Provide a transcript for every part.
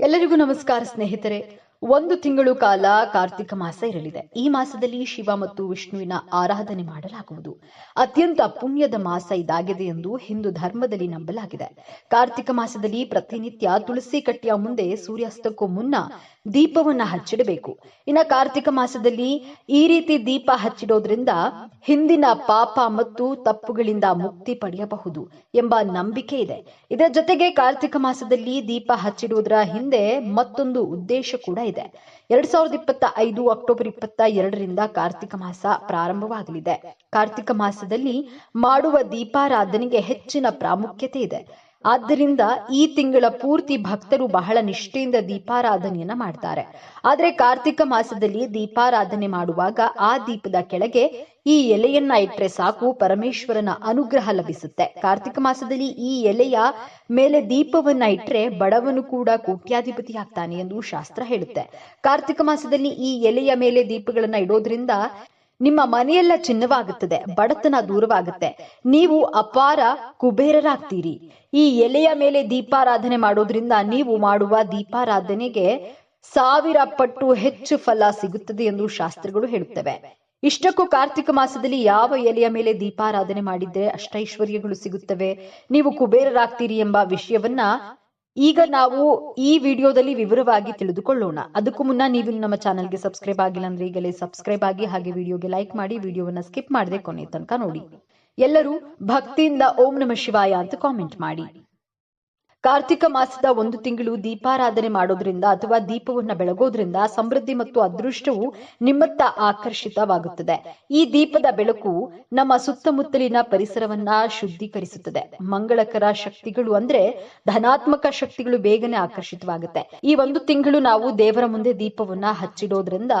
ಎಲ್ಲರಿಗೂ ನಮಸ್ಕಾರ ಸ್ನೇಹಿತರೆ. ಒಂದು ತಿಂಗಳು ಕಾಲ ಕಾರ್ತಿಕ ಮಾಸ ಇರಲಿದೆ. ಈ ಮಾಸದಲ್ಲಿ ಶಿವ ಮತ್ತು ವಿಷ್ಣುವಿನ ಆರಾಧನೆ ಮಾಡಲಾಗುವುದು. ಅತ್ಯಂತ ಪುಣ್ಯದ ಮಾಸ ಇದಾಗಿದೆ ಎಂದು ಹಿಂದೂ ಧರ್ಮದಲ್ಲಿ ನಂಬಲಾಗಿದೆ. ಕಾರ್ತಿಕ ಮಾಸದಲ್ಲಿ ಪ್ರತಿನಿತ್ಯ ತುಳಸಿ ಕಟ್ಟೆಯ ಮುಂದೆ ಸೂರ್ಯಾಸ್ತಕ್ಕೂ ಮುನ್ನ ದೀಪವನ್ನ ಹಚ್ಚಿಡಬೇಕು. ಇನ್ನ ಕಾರ್ತಿಕ ಮಾಸದಲ್ಲಿ ಈ ರೀತಿ ದೀಪ ಹಚ್ಚಿಡೋದ್ರಿಂದ ಹಿಂದಿನ ಪಾಪ ಮತ್ತು ತಪ್ಪುಗಳಿಂದ ಮುಕ್ತಿ ಪಡೆಯಬಹುದು ಎಂಬ ನಂಬಿಕೆ ಇದೆ. ಇದರ ಜೊತೆಗೆ ಕಾರ್ತಿಕ ಮಾಸದಲ್ಲಿ ದೀಪ ಹಚ್ಚಿಡುವುದರ ಹಿಂದೆ ಮತ್ತೊಂದು ಉದ್ದೇಶ ಕೂಡ ಇದೆ. ಎರಡ್ ಸಾವಿರದ ಇಪ್ಪತ್ತ ಐದು ಅಕ್ಟೋಬರ್ ಇಪ್ಪತ್ತ ಎರಡರಿಂದ ಕಾರ್ತಿಕ ಮಾಸ ಪ್ರಾರಂಭವಾಗಲಿದೆ. ಕಾರ್ತಿಕ ಮಾಸದಲ್ಲಿ ಮಾಡುವ ದೀಪಾರಾಧನೆಗೆ ಹೆಚ್ಚಿನ ಪ್ರಾಮುಖ್ಯತೆ ಇದೆ. ಆದ್ದರಿಂದ ಈ ತಿಂಗಳ ಪೂರ್ತಿ ಭಕ್ತರು ಬಹಳ ನಿಷ್ಠೆಯಿಂದ ದೀಪಾರಾಧನೆಯನ್ನ ಮಾಡ್ತಾರೆ. ಆದ್ರೆ ಕಾರ್ತಿಕ ಮಾಸದಲ್ಲಿ ದೀಪಾರಾಧನೆ ಮಾಡುವಾಗ ಆ ದೀಪದ ಕೆಳಗೆ ಈ ಎಲೆಯನ್ನ ಇಟ್ರೆ ಸಾಕು, ಪರಮೇಶ್ವರನ ಅನುಗ್ರಹ ಲಭಿಸುತ್ತೆ. ಕಾರ್ತಿಕ ಮಾಸದಲ್ಲಿ ಈ ಎಲೆಯ ಮೇಲೆ ದೀಪವನ್ನ ಇಟ್ರೆ ಬಡವನು ಕೂಡ ಕೋಟ್ಯಾಧಿಪತಿ ಆಗ್ತಾನೆ ಎಂದು ಶಾಸ್ತ್ರ ಹೇಳುತ್ತೆ. ಕಾರ್ತಿಕ ಮಾಸದಲ್ಲಿ ಈ ಎಲೆಯ ಮೇಲೆ ದೀಪಗಳನ್ನ ಇಡೋದ್ರಿಂದ ನಿಮ್ಮ ಮನೆಯೆಲ್ಲ ಚಿನ್ನವಾಗುತ್ತದೆ, ಬಡತನ ದೂರವಾಗುತ್ತೆ. ನೀವು ಅಪಾರ ಕುಬೇರರಾಗ್ತೀರಿ. ಈ ಎಲೆಯ ಮೇಲೆ ದೀಪಾರಾಧನೆ ಮಾಡೋದ್ರಿಂದ ನೀವು ಮಾಡುವ ದೀಪಾರಾಧನೆಗೆ ಸಾವಿರ ಪಟ್ಟು ಹೆಚ್ಚು ಫಲ ಸಿಗುತ್ತದೆ ಎಂದು ಶಾಸ್ತ್ರಗಳು ಹೇಳುತ್ತವೆ. ಇಷ್ಟಕ್ಕೂ ಕಾರ್ತಿಕ ಮಾಸದಲ್ಲಿ ಯಾವ ಎಲೆಯ ಮೇಲೆ ದೀಪಾರಾಧನೆ ಮಾಡಿದ್ರೆ ಅಷ್ಟೈಶ್ವರ್ಯಗಳು ಸಿಗುತ್ತವೆ? ನೀವು ಕುಬೇರರಾಗ್ತೀರಿ ಎಂಬ ವಿಷಯವನ್ನ ಈಗ ನಾವು ಈ ವಿಡಿಯೋದಲ್ಲಿ ವಿವರವಾಗಿ ತಿಳಿದುಕೊಳ್ಳೋಣ. ಅದಕ್ಕೂ ಮುನ್ನ ನೀವು ನಮ್ಮ ಚಾನಲ್ಗೆ ಸಬ್ಸ್ಕ್ರೈಬ್ ಆಗಿಲ್ಲ ಅಂದ್ರೆ ಈಗಲೇ ಸಬ್ಸ್ಕ್ರೈಬ್ ಆಗಿ ಹಾಗೆ ವಿಡಿಯೋಗೆ ಲೈಕ್ ಮಾಡಿ ವಿಡಿಯೋವನ್ನ ಸ್ಕಿಪ್ ಮಾಡದೆ ಕೊನೆ ತನಕ ನೋಡಿ. ಎಲ್ಲರೂ ಭಕ್ತಿಯಿಂದ ಓಂ ನಮ ಶಿವಾಯ ಅಂತ ಕಾಮೆಂಟ್ ಮಾಡಿ. ಕಾರ್ತಿಕ ಮಾಸದ ಒಂದು ತಿಂಗಳು ದೀಪಾರಾಧನೆ ಮಾಡೋದ್ರಿಂದ ಅಥವಾ ದೀಪವನ್ನ ಬೆಳಗೋದ್ರಿಂದ ಸಮೃದ್ಧಿ ಮತ್ತು ಅದೃಷ್ಟವು ನಿಮ್ಮತ್ತ ಆಕರ್ಷಿತವಾಗುತ್ತದೆ. ಈ ದೀಪದ ಬೆಳಕು ನಮ್ಮ ಸುತ್ತಮುತ್ತಲಿನ ಪರಿಸರವನ್ನ ಶುದ್ಧೀಕರಿಸುತ್ತದೆ. ಮಂಗಳಕರ ಶಕ್ತಿಗಳು ಅಂದ್ರೆ ಧನಾತ್ಮಕ ಶಕ್ತಿಗಳು ಬೇಗನೆ ಆಕರ್ಷಿತವಾಗುತ್ತೆ. ಈ ಒಂದು ತಿಂಗಳು ನಾವು ದೇವರ ಮುಂದೆ ದೀಪವನ್ನ ಹಚ್ಚಿಡೋದ್ರಿಂದ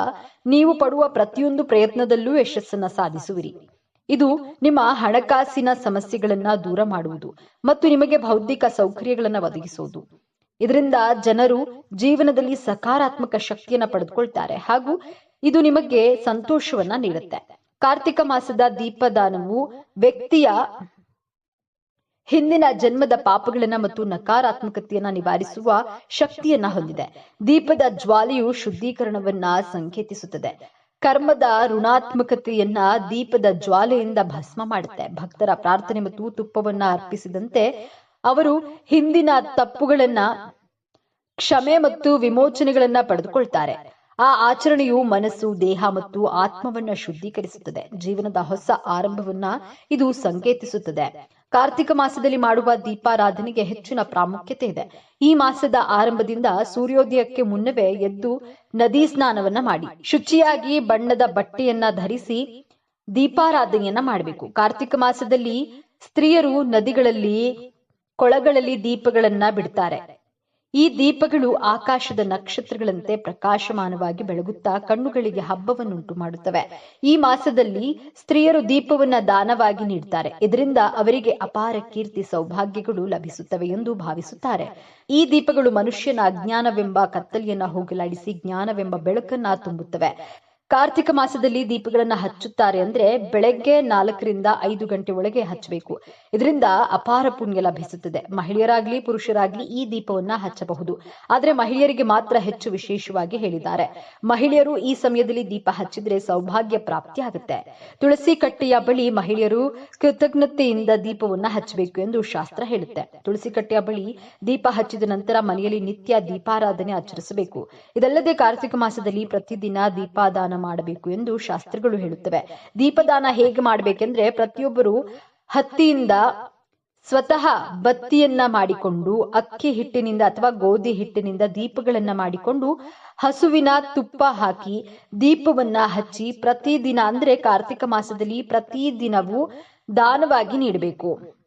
ನೀವು ಪಡುವ ಪ್ರತಿಯೊಂದು ಪ್ರಯತ್ನದಲ್ಲೂ ಯಶಸ್ಸನ್ನ ಸಾಧಿಸುವಿರಿ. ಇದು ನಿಮ್ಮ ಹಣಕಾಸಿನ ಸಮಸ್ಯೆಗಳನ್ನ ದೂರ ಮಾಡುವುದು ಮತ್ತು ನಿಮಗೆ ಬೌದ್ಧಿಕ ಸೌಕರ್ಯಗಳನ್ನ ಒದಗಿಸುವುದು ಇದರಿಂದ ಜನರು ಜೀವನದಲ್ಲಿ ಸಕಾರಾತ್ಮಕ ಶಕ್ತಿಯನ್ನ ಪಡೆದುಕೊಳ್ತಾರೆ ಹಾಗೂ ಇದು ನಿಮಗೆ ಸಂತೋಷವನ್ನ ನೀಡುತ್ತೆ. ಕಾರ್ತಿಕ ಮಾಸದ ದೀಪದಾನವು ವ್ಯಕ್ತಿಯ ಹಿಂದಿನ ಜನ್ಮದ ಪಾಪಗಳನ್ನ ಮತ್ತು ನಕಾರಾತ್ಮಕತೆಯನ್ನ ನಿವಾರಿಸುವ ಶಕ್ತಿಯನ್ನ ಹೊಂದಿದೆ. ದೀಪದ ಜ್ವಾಲೆಯು ಶುದ್ಧೀಕರಣವನ್ನ ಸಂಕೇತಿಸುತ್ತದೆ. ಕರ್ಮದ ಋಣಾತ್ಮಕತೆಯನ್ನ ದೀಪದ ಜ್ವಾಲೆಯಿಂದ ಭಸ್ಮ ಮಾಡುತ್ತೆ. ಭಕ್ತರ ಪ್ರಾರ್ಥನೆ ಮತ್ತು ತುಪ್ಪವನ್ನ ಅರ್ಪಿಸಿದಂತೆ ಅವರು ಹಿಂದಿನ ತಪ್ಪುಗಳನ್ನ ಕ್ಷಮೆ ಮತ್ತು ವಿಮೋಚನೆಗಳನ್ನ ಪಡೆದುಕೊಳ್ತಾರೆ. ಆ ಆಚರಣೆಯು ಮನಸ್ಸು, ದೇಹ ಮತ್ತು ಆತ್ಮವನ್ನ ಶುದ್ಧೀಕರಿಸುತ್ತದೆ. ಜೀವನದ ಹೊಸ ಆರಂಭವನ್ನ ಇದು ಸಂಕೇತಿಸುತ್ತದೆ. ಕಾರ್ತಿಕ ಮಾಸದಲ್ಲಿ ಮಾಡುವ ದೀಪಾರಾಧನೆಗೆ ಹೆಚ್ಚಿನ ಪ್ರಾಮುಖ್ಯತೆ ಇದೆ. ಈ ಮಾಸದ ಆರಂಭದಿಂದ ಸೂರ್ಯೋದಯಕ್ಕೆ ಮುನ್ನವೇ ಎದ್ದು ನದಿ ಸ್ನಾನವನ್ನ ಮಾಡಿ. ಶುಚಿಯಾಗಿ ಬಣ್ಣದ ಬಟ್ಟೆಯನ್ನ ಧರಿಸಿ ದೀಪಾರಾಧನೆಯನ್ನ ಮಾಡಬೇಕು. ಕಾರ್ತಿಕ ಮಾಸದಲ್ಲಿ ಸ್ತ್ರೀಯರು ನದಿಗಳಲ್ಲಿ, ಕೊಳಗಳಲ್ಲಿ ದೀಪಗಳನ್ನ ಬಿಡ್ತಾರೆ. ಈ ದೀಪಗಳು ಆಕಾಶದ ನಕ್ಷತ್ರಗಳಂತೆ ಪ್ರಕಾಶಮಾನವಾಗಿ ಬೆಳಗುತ್ತಾ ಕಣ್ಣುಗಳಿಗೆ ಹಬ್ಬವನ್ನುಂಟು ಮಾಡುತ್ತವೆ. ಈ ಮಾಸದಲ್ಲಿ ಸ್ತ್ರೀಯರು ದೀಪವನ್ನ ದಾನವಾಗಿ ನೀಡುತ್ತಾರೆ ಇದರಿಂದ ಅವರಿಗೆ ಅಪಾರ ಕೀರ್ತಿ ಸೌಭಾಗ್ಯಗಳು ಲಭಿಸುತ್ತವೆ ಎಂದು ಭಾವಿಸುತ್ತಾರೆ. ಈ ದೀಪಗಳು ಮನುಷ್ಯನ ಅಜ್ಞಾನವೆಂಬ ಕತ್ತಲೆಯನ್ನ ಹೋಗಲಾಡಿಸಿ ಜ್ಞಾನವೆಂಬ ಬೆಳಕನ್ನ ತುಂಬುತ್ತವೆ. ಕಾರ್ತಿಕ ಮಾಸದಲ್ಲಿ ದೀಪಗಳನ್ನ ಹಚ್ಚುತ್ತಾರೆ ಅಂದ್ರೆ ಬೆಳಗ್ಗೆ ನಾಲ್ಕರಿಂದ ಐದು ಗಂಟೆ ಒಳಗೆ ಹಚ್ಚಬೇಕು. ಇದರಿಂದ ಅಪಾರ ಪುಣ್ಯ ಲಭಿಸುತ್ತದೆ. ಮಹಿಳೆಯರಾಗ್ಲಿ, ಪುರುಷರಾಗ್ಲಿ ಈ ದೀಪವನ್ನ ಹಚ್ಚಬಹುದು. ಆದ್ರೆ ಮಹಿಳೆಯರಿಗೆ ಮಾತ್ರ ಹೆಚ್ಚು ವಿಶೇಷವಾಗಿ ಹೇಳಿದ್ದಾರೆ. ಮಹಿಳೆಯರು ಈ ಸಮಯದಲ್ಲಿ ದೀಪ ಹಚ್ಚಿದ್ರೆ ಸೌಭಾಗ್ಯ ಪ್ರಾಪ್ತಿ ಆಗುತ್ತೆ. ತುಳಸಿ ಕಟ್ಟೆಯ ಬಳಿ ಮಹಿಳೆಯರು ಕೃತಜ್ಞತೆಯಿಂದ ದೀಪವನ್ನ ಹಚ್ಚಬೇಕು ಎಂದು ಶಾಸ್ತ್ರ ಹೇಳುತ್ತೆ. ತುಳಸಿ ಕಟ್ಟೆಯ ಬಳಿ ದೀಪ ಹಚ್ಚಿದ ನಂತರ ಮನೆಯಲ್ಲಿ ನಿತ್ಯ ದೀಪಾರಾಧನೆ ಆಚರಿಸಬೇಕು. ಇದಲ್ಲದೆ ಕಾರ್ತಿಕ ಮಾಸದಲ್ಲಿ ಪ್ರತಿದಿನ ದೀಪಾದಾನ ಮಾಡಬೇಕು ಎಂದು ಶಾಸ್ತ್ರಗಳು ಹೇಳುತ್ತವೆ. ದೀಪದಾನ ಹೇಗೆ ಮಾಡಬೇಕೆಂದ್ರೆ ಪ್ರತಿಯೊಬ್ಬರು ಹತ್ತಿಯಿಂದ ಸ್ವತಃ ಬತ್ತಿಯನ್ನ ಮಾಡಿಕೊಂಡು, ಅಕ್ಕಿ ಹಿಟ್ಟಿನಿಂದ ಅಥವಾ ಗೋಧಿ ಹಿಟ್ಟಿನಿಂದ ದೀಪಗಳನ್ನ ಮಾಡಿಕೊಂಡು ಹಸುವಿನ ತುಪ್ಪ ಹಾಕಿ ದೀಪವನ್ನ ಹಚ್ಚಿ ಪ್ರತಿದಿನ ಅಂದ್ರೆ ಕಾರ್ತಿಕ ಮಾಸದಲ್ಲಿ ಪ್ರತಿದಿನವೂ ದಾನವಾಗಿ ನೀಡಬೇಕು.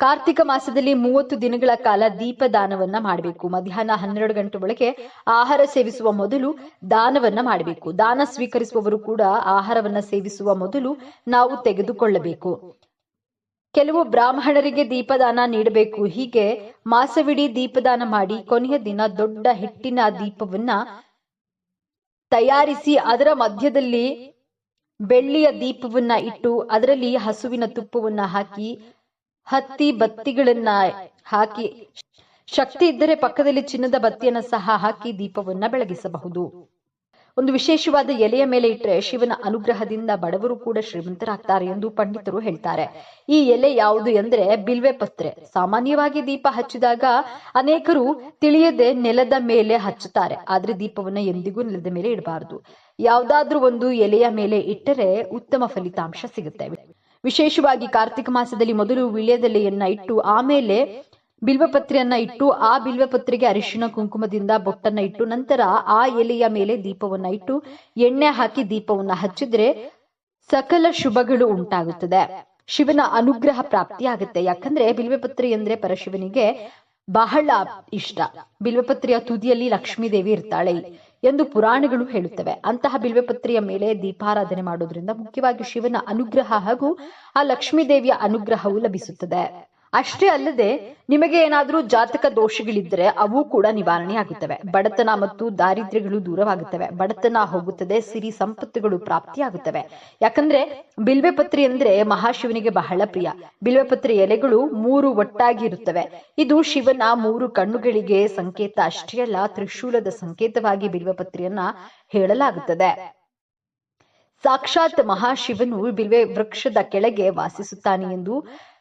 ಕಾರ್ತಿಕ ಮಾಸದಲ್ಲಿ ಮೂವತ್ತು ದಿನಗಳ ಕಾಲ ದೀಪದಾನವನ್ನ ಮಾಡಬೇಕು. ಮಧ್ಯಾಹ್ನ ಹನ್ನೆರಡು ಗಂಟೆ ಒಳಗೆ ಆಹಾರ ಸೇವಿಸುವ ಮೊದಲು ದಾನವನ್ನ ಮಾಡಬೇಕು. ದಾನ ಸ್ವೀಕರಿಸುವವರು ಕೂಡ ಆಹಾರವನ್ನ ಸೇವಿಸುವ ಮೊದಲು ನಾವು ತೆಗೆದುಕೊಳ್ಳಬೇಕು. ಕೆಲವು ಬ್ರಾಹ್ಮಣರಿಗೆ ದೀಪದಾನ ನೀಡಬೇಕು. ಹೀಗೆ ಮಾಸವಿಡೀ ದೀಪದಾನ ಮಾಡಿ ಕೊನೆಯ ದಿನ ದೊಡ್ಡ ಹಿಟ್ಟಿನ ದೀಪವನ್ನ ತಯಾರಿಸಿ ಅದರ ಮಧ್ಯದಲ್ಲಿ ಬೆಳ್ಳಿಯ ದೀಪವನ್ನ ಇಟ್ಟು ಅದರಲ್ಲಿ ಹಸುವಿನ ತುಪ್ಪವನ್ನ ಹಾಕಿ ಹತ್ತಿ ಬತ್ತಿಗಳನ್ನ ಹಾಕಿ, ಶಕ್ತಿ ಇದ್ದರೆ ಪಕ್ಕದಲ್ಲಿ ಚಿನ್ನದ ಬತ್ತಿಯನ್ನು ಸಹ ಹಾಕಿ ದೀಪವನ್ನ ಬೆಳಗಿಸಬಹುದು. ಒಂದು ವಿಶೇಷವಾದ ಎಲೆಯ ಮೇಲೆ ಇಟ್ಟರೆ ಶಿವನ ಅನುಗ್ರಹದಿಂದ ಬಡವರು ಕೂಡ ಶ್ರೀಮಂತರಾಗ್ತಾರೆ ಎಂದು ಪಂಡಿತರು ಹೇಳ್ತಾರೆ. ಈ ಎಲೆ ಯಾವುದು ಎಂದ್ರೆ ಬಿಲ್ವೆ ಪತ್ರೆ. ಸಾಮಾನ್ಯವಾಗಿ ದೀಪ ಹಚ್ಚಿದಾಗ ಅನೇಕರು ತಿಳಿಯದೆ ನೆಲದ ಮೇಲೆ ಹಚ್ಚುತ್ತಾರೆ. ಆದ್ರೆ ದೀಪವನ್ನ ಎಂದಿಗೂ ನೆಲದ ಮೇಲೆ ಇಡಬಾರದು. ಯಾವ್ದಾದ್ರೂ ಒಂದು ಎಲೆಯ ಮೇಲೆ ಇಟ್ಟರೆ ಉತ್ತಮ ಫಲಿತಾಂಶ ಸಿಗುತ್ತೆ. ವಿಶೇಷವಾಗಿ ಕಾರ್ತಿಕ ಮಾಸದಲ್ಲಿ ಮೊದಲು ವಿಳ್ಯದೆಲೆಯನ್ನ ಇಟ್ಟು ಆಮೇಲೆ ಬಿಲ್ವಪತ್ರೆಯನ್ನ ಇಟ್ಟು ಆ ಬಿಲ್ವಪತ್ರೆಗೆ ಅರಿಶಿನ ಕುಂಕುಮದಿಂದ ಬೊಟ್ಟನ್ನ ಇಟ್ಟು ನಂತರ ಆ ಎಲೆಯ ಮೇಲೆ ದೀಪವನ್ನ ಇಟ್ಟು ಎಣ್ಣೆ ಹಾಕಿ ದೀಪವನ್ನ ಹಚ್ಚಿದ್ರೆ ಸಕಲ ಶುಭಗಳು ಉಂಟಾಗುತ್ತದೆ. ಶಿವನ ಅನುಗ್ರಹ ಪ್ರಾಪ್ತಿ ಆಗುತ್ತೆ ಯಾಕಂದ್ರೆ ಬಿಲ್ವಪತ್ರೆ ಅಂದ್ರೆ ಪರಶಿವನಿಗೆ ಬಹಳ ಇಷ್ಟ. ಬಿಲ್ವಪತ್ರೆಯ ತುದಿಯಲ್ಲಿ ಲಕ್ಷ್ಮೀ ದೇವಿ ಇರ್ತಾಳೆ. ಎಂದು ಪುರಾಣಗಳು ಹೇಳುತ್ತವೆ. ಅಂತಹ ಬಿಲ್ವೆಪತ್ರಿಯ ಮೇಲೆ ದೀಪಾರಾಧನೆ ಮಾಡೋದ್ರಿಂದ ಮುಖ್ಯವಾಗಿ ಶಿವನ ಅನುಗ್ರಹ ಹಾಗೂ ಆ ಲಕ್ಷ್ಮೀ ದೇವಿಯ ಅನುಗ್ರಹವು ಲಭಿಸುತ್ತದೆ. ಅಷ್ಟೇ ಅಲ್ಲದೆ ನಿಮಗೆ ಏನಾದರೂ ಜಾತಕ ದೋಷಗಳಿದ್ದರೆ ಅವು ಕೂಡ ನಿವಾರಣೆ ಆಗುತ್ತವೆ ಬಡತನ ಮತ್ತು ದಾರಿದ್ರ್ಯಗಳು ದೂರವಾಗುತ್ತವೆ. ಬಡತನ ಹೋಗುತ್ತದೆ, ಸಿರಿ ಸಂಪತ್ತುಗಳು ಪ್ರಾಪ್ತಿಯಾಗುತ್ತವೆ. ಯಾಕಂದ್ರೆ ಬಿಲ್ವೆ ಪತ್ರಿ ಅಂದ್ರೆ ಮಹಾಶಿವನಿಗೆ ಬಹಳ ಪ್ರಿಯ. ಬಿಲ್ವೆ ಪತ್ರೆ ಎಲೆಗಳು ಮೂರು ಒಟ್ಟಾಗಿ ಇರುತ್ತವೆ. ಇದು ಶಿವನ ಮೂರು ಕಣ್ಣುಗಳಿಗೆ ಸಂಕೇತ ಅಷ್ಟೇ ಅಲ್ಲ, ತ್ರಿಶೂಲದ ಸಂಕೇತವಾಗಿ ಬಿಲ್ವೆ ಪತ್ರೆಯನ್ನ ಹೇಳಲಾಗುತ್ತದೆ. ಸಾಕ್ಷಾತ್ ಮಹಾಶಿವನು ಬಿಲ್ವೆ ವೃಕ್ಷದ ಕೆಳಗೆ ವಾಸಿಸುತ್ತಾನೆ ಎಂದು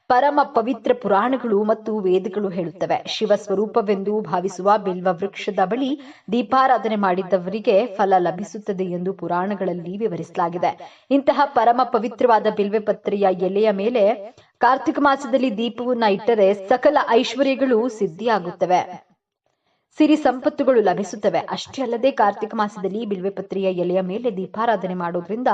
ಪರಮ ಪವಿತ್ರ ಪುರಾಣಗಳು ಮತ್ತು ವೇದಗಳು ಹೇಳುತ್ತವೆ. ಶಿವ ಸ್ವರೂಪವೆಂದು ಭಾವಿಸುವ ಬಿಲ್ವ ವೃಕ್ಷದ ಬಳಿ ದೀಪಾರಾಧನೆ ಮಾಡಿದ್ದವರಿಗೆ ಫಲ ಲಭಿಸುತ್ತದೆ ಎಂದು ಪುರಾಣಗಳಲ್ಲಿ ವಿವರಿಸಲಾಗಿದೆ. ಇಂತಹ ಪರಮ ಪವಿತ್ರವಾದ ಬಿಲ್ವೆ ಪತ್ರೆಯ ಎಲೆಯ ಮೇಲೆ ಕಾರ್ತಿಕ ಮಾಸದಲ್ಲಿ ದೀಪವನ್ನ ಇಟ್ಟರೆ ಸಕಲ ಐಶ್ವರ್ಯಗಳು ಸಿದ್ಧಿಯಾಗುತ್ತವೆ. ಸಿರಿ ಸಂಪತ್ತುಗಳು ಲಭಿಸುತ್ತವೆ. ಅಷ್ಟೇ ಅಲ್ಲದೆ ಕಾರ್ತಿಕ ಮಾಸದಲ್ಲಿ ಬಿಲ್ವೆ ಪತ್ರೆಯ ಎಲೆಯ ಮೇಲೆ ದೀಪಾರಾಧನೆ ಮಾಡೋದ್ರಿಂದ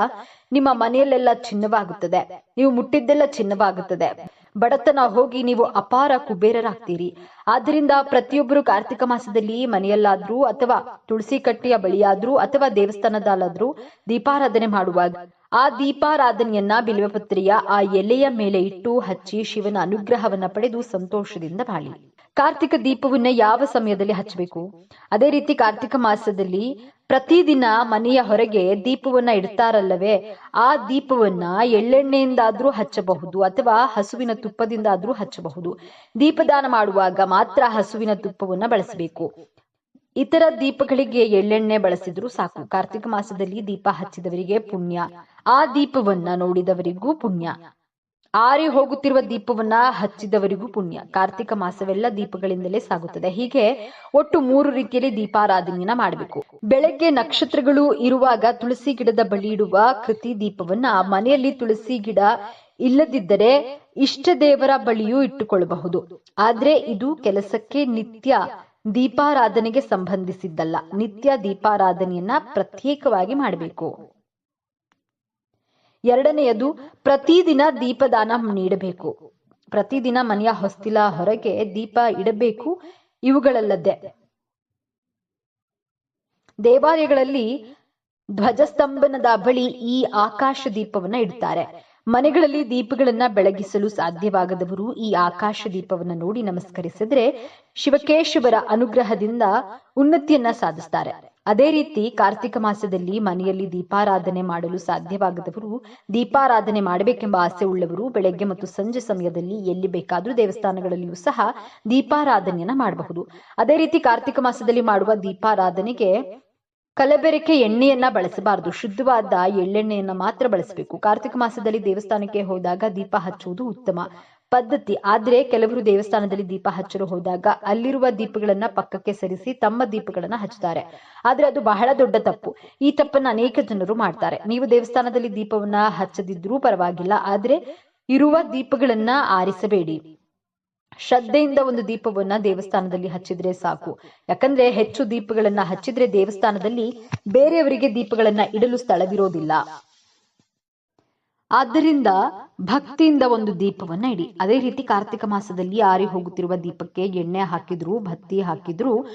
ನಿಮ್ಮ ಮನೆಯಲ್ಲೆಲ್ಲ ಚಿನ್ನವಾಗುತ್ತದೆ. ನೀವು ಮುಟ್ಟಿದ್ದೆಲ್ಲ ಚಿನ್ನವಾಗುತ್ತದೆ. ಬಡತನ ಹೋಗಿ ನೀವು ಅಪಾರ ಕುಬೇರರಾಗ್ತೀರಿ. ಆದ್ರಿಂದ ಪ್ರತಿಯೊಬ್ಬರು ಕಾರ್ತಿಕ ಮಾಸದಲ್ಲಿ ಮನೆಯಲ್ಲಾದ್ರೂ ಅಥವಾ ತುಳಸಿ ಕಟ್ಟೆಯ ಬಳಿಯಾದ್ರೂ ಅಥವಾ ದೇವಸ್ಥಾನದಲ್ಲಾದ್ರೂ ದೀಪಾರಾಧನೆ ಮಾಡುವಾಗ ಆ ದೀಪಾರಾಧನೆಯನ್ನ ಬಿಲ್ವಪತ್ರೆಯ ಆ ಎಲೆಯ ಮೇಲೆ ಇಟ್ಟು ಹಚ್ಚಿ ಶಿವನ ಅನುಗ್ರಹವನ್ನ ಪಡೆದು ಸಂತೋಷದಿಂದ ಬಾಳಿ. ಕಾರ್ತಿಕ ದೀಪವನ್ನ ಯಾವ ಸಮಯದಲ್ಲಿ ಹಚ್ಚಬೇಕು? ಅದೇ ರೀತಿ ಕಾರ್ತಿಕ ಮಾಸದಲ್ಲಿ ಪ್ರತಿದಿನ ಮನೆಯ ಹೊರಗೆ ದೀಪವನ್ನ ಇಡ್ತಾರಲ್ಲವೇ, ಆ ದೀಪವನ್ನ ಎಳ್ಳೆಣ್ಣೆಯಿಂದಾದ್ರೂ ಹಚ್ಚಬಹುದು ಅಥವಾ ಹಸುವಿನ ತುಪ್ಪದಿಂದಾದ್ರೂ ಹಚ್ಚಬಹುದು. ದೀಪದಾನ ಮಾಡುವಾಗ ಮಾತ್ರ ಹಸುವಿನ ತುಪ್ಪವನ್ನ ಬಳಸಬೇಕು. ಇತರ ದೀಪಗಳಿಗೆ ಎಳ್ಳೆಣ್ಣೆ ಬಳಸಿದ್ರು ಸಾಕು. ಕಾರ್ತಿಕ ಮಾಸದಲ್ಲಿ ದೀಪ ಹಚ್ಚಿದವರಿಗೆ ಪುಣ್ಯ. ಆ ದೀಪವನ್ನ ನೋಡಿದವರಿಗೂ ಪುಣ್ಯ. ಆರಿ ಹೋಗುತ್ತಿರುವ ದೀಪವನ್ನ ಹಚ್ಚಿದವರಿಗೂ ಪುಣ್ಯ. ಕಾರ್ತಿಕ ಮಾಸವೆಲ್ಲ ದೀಪಗಳಿಂದಲೇ ಸಾಗುತ್ತದೆ. ಹೀಗೆ ಒಟ್ಟು ಮೂರು ರೀತಿಯಲ್ಲಿ ದೀಪಾರಾಧನೆಯನ್ನ ಮಾಡಬೇಕು. ಬೆಳಗ್ಗೆ ನಕ್ಷತ್ರಗಳು ಇರುವಾಗ ತುಳಸಿ ಗಿಡದ ಬಳಿ ಇಡುವ ಕೃತಿ ದೀಪವನ್ನ ಮನೆಯಲ್ಲಿ ತುಳಸಿ ಗಿಡ ಇಲ್ಲದಿದ್ದರೆ ಇಷ್ಟ ದೇವರ ಬಳಿಯೂ ಇಟ್ಟುಕೊಳ್ಳಬಹುದು. ಆದ್ರೆ ಇದು ಕೆಲಸಕ್ಕೆ ನಿತ್ಯ ದೀಪಾರಾಧನೆಗೆ ಸಂಬಂಧಿಸಿದ್ದಲ್ಲ. ನಿತ್ಯ ದೀಪಾರಾಧನೆಯನ್ನ ಪ್ರತ್ಯೇಕವಾಗಿ ಮಾಡಬೇಕು. ಎರಡನೆಯದು, ಪ್ರತಿದಿನ ದೀಪದಾನ ನೀಡಬೇಕು. ಪ್ರತಿದಿನ ಮನೆಯ ಹೊಸ್ತಿಲ ಹೊರಗೆ ದೀಪ ಇಡಬೇಕು. ಇವುಗಳಲ್ಲದೆ ದೇವಾಲಯಗಳಲ್ಲಿ ಧ್ವಜಸ್ತಂಭನದ ಬಳಿ ಈ ಆಕಾಶ ದೀಪವನ್ನ ಇಡ್ತಾರೆ. ಮನೆಗಳಲ್ಲಿ ದೀಪಗಳನ್ನ ಬೆಳಗಿಸಲು ಸಾಧ್ಯವಾಗದವರು ಈ ಆಕಾಶ ದೀಪವನ್ನ ನೋಡಿ ನಮಸ್ಕರಿಸಿದ್ರೆ ಶಿವಕೇಶವರ ಅನುಗ್ರಹದಿಂದ ಉನ್ನತಿಯನ್ನ ಸಾಧಿಸ್ತಾರೆ. ಅದೇ ರೀತಿ ಕಾರ್ತಿಕ ಮಾಸದಲ್ಲಿ ಮನೆಯಲ್ಲಿ ದೀಪಾರಾಧನೆ ಮಾಡಲು ಸಾಧ್ಯವಾಗದವರು ದೀಪಾರಾಧನೆ ಮಾಡಬೇಕೆಂಬ ಆಸೆ ಉಳ್ಳವರು ಬೆಳಗ್ಗೆ ಮತ್ತು ಸಂಜೆ ಸಮಯದಲ್ಲಿ ಎಲ್ಲಿ ಬೇಕಾದ್ರೂ ದೇವಸ್ಥಾನಗಳಲ್ಲಿಯೂ ಸಹ ದೀಪಾರಾಧನೆಯನ್ನ ಮಾಡಬಹುದು. ಅದೇ ರೀತಿ ಕಾರ್ತಿಕ ಮಾಸದಲ್ಲಿ ಮಾಡುವ ದೀಪಾರಾಧನೆಗೆ ಕಲಬೆರಕೆ ಎಣ್ಣೆಯನ್ನ ಬಳಸಬಾರದು. ಶುದ್ಧವಾದ ಎಳ್ಳೆಣ್ಣೆಯನ್ನ ಮಾತ್ರ ಬಳಸಬೇಕು. ಕಾರ್ತಿಕ ಮಾಸದಲ್ಲಿ ದೇವಸ್ಥಾನಕ್ಕೆ ಹೋದಾಗ ದೀಪ ಹಚ್ಚುವುದು ಉತ್ತಮ ಪದ್ಧತಿ. ಆದ್ರೆ ಕೆಲವರು ದೇವಸ್ಥಾನದಲ್ಲಿ ದೀಪ ಹಚ್ಚಲು ಹೋದಾಗ ಅಲ್ಲಿರುವ ದೀಪಗಳನ್ನ ಪಕ್ಕಕ್ಕೆ ಸರಿಸಿ ತಮ್ಮ ದೀಪಗಳನ್ನ ಹಚ್ಚುತ್ತಾರೆ. ಆದ್ರೆ ಅದು ಬಹಳ ದೊಡ್ಡ ತಪ್ಪು. ಈ ತಪ್ಪನ್ನ ಅನೇಕ ಜನರು ಮಾಡ್ತಾರೆ. ನೀವು ದೇವಸ್ಥಾನದಲ್ಲಿ ದೀಪವನ್ನ ಹಚ್ಚದಿದ್ರೂ ಪರವಾಗಿಲ್ಲ. ಆದ್ರೆ ಇರುವ ದೀಪಗಳನ್ನ ಆರಿಸಬೇಡಿ. ಶ್ರದ್ಧೆಯಿಂದ ಒಂದು ದೀಪವನ್ನ ದೇವಸ್ಥಾನದಲ್ಲಿ ಹಚ್ಚಿದ್ರೆ ಸಾಕು. ಯಾಕಂದ್ರೆ ಹೆಚ್ಚು ದೀಪಗಳನ್ನ ಹಚ್ಚಿದ್ರೆ ದೇವಸ್ಥಾನದಲ್ಲಿ ಬೇರೆಯವರಿಗೆ ದೀಪಗಳನ್ನ ಇಡಲು ಸ್ಥಳವಿರೋದಿಲ್ಲ. ಆದ್ದರಿಂದ ಭಕ್ತಿಯಿಂದ ಒಂದು ದೀಪವನ್ನ ಇಡಿ. ಅದೇ ರೀತಿ ಕಾರ್ತಿಕ ಮಾಸದಲ್ಲಿ ಆರಿ ಹೋಗುತ್ತಿರುವ ದೀಪಕ್ಕೆ ಎಣ್ಣೆ ಹಾಕಿದ್ರು, ಭತ್ತಿ ಹಾಕಿದ್ರು.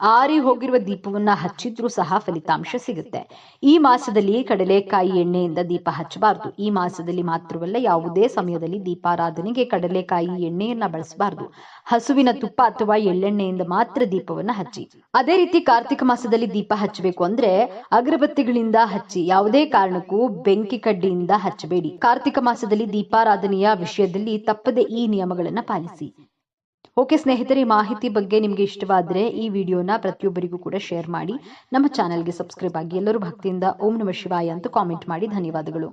ಆರಿ ಹೋಗಿರುವ ದೀಪವನ್ನ ಹಚ್ಚಿದ್ರೂ ಸಹ ಫಲಿತಾಂಶ ಸಿಗುತ್ತೆ. ಈ ಮಾಸದಲ್ಲಿ ಕಡಲೆಕಾಯಿ ಎಣ್ಣೆಯಿಂದ ದೀಪ ಹಚ್ಚಬಾರದು. ಈ ಮಾಸದಲ್ಲಿ ಮಾತ್ರವಲ್ಲ, ಯಾವುದೇ ಸಮಯದಲ್ಲಿ ದೀಪಾರಾಧನೆಗೆ ಕಡಲೆಕಾಯಿ ಎಣ್ಣೆಯನ್ನ ಬಳಸಬಾರದು. ಹಸುವಿನ ತುಪ್ಪ ಅಥವಾ ಎಳ್ಳೆಣ್ಣೆಯಿಂದ ಮಾತ್ರ ದೀಪವನ್ನ ಹಚ್ಚಿ. ಅದೇ ರೀತಿ ಕಾರ್ತಿಕ ಮಾಸದಲ್ಲಿ ದೀಪ ಹಚ್ಚಬೇಕು ಅಂದ್ರೆ ಅಗರಬತ್ತಿಗಳಿಂದ ಹಚ್ಚಿ, ಯಾವುದೇ ಕಾರಣಕ್ಕೂ ಬೆಂಕಿ ಕಡ್ಡಿಯಿಂದ ಹಚ್ಚಬೇಡಿ. ಕಾರ್ತಿಕ ಮಾಸದಲ್ಲಿ ದೀಪಾರಾಧನೆಯ ವಿಷಯದಲ್ಲಿ ತಪ್ಪದೆ ಈ ನಿಯಮಗಳನ್ನ ಪಾಲಿಸಿ. ಓಕೆ ಸ್ನೇಹಿತರೆ ಮಾಹಿತಿ ಬಗ್ಗೆ ನಿಮಗೆ ಇಷ್ಟವಾದರೆ ಈ ವಿಡಿಯೋನ ಪ್ರತಿಯೊಬ್ಬರಿಗೂ ಕೂಡ ಶೇರ್ ಮಾಡಿ. ನಮ್ಮ ಚಾನೆಲ್ಗೆ ಸಬ್ಸ್ಕ್ರೈಬ್ ಆಗಿ ಎಲ್ಲರೂ ಭಕ್ತಿಯಿಂದ ಓಂ ನಮ ಶಿವಾಯ ಅಂತ ಕಾಮೆಂಟ್ ಮಾಡಿ. ಧನ್ಯವಾದಗಳು.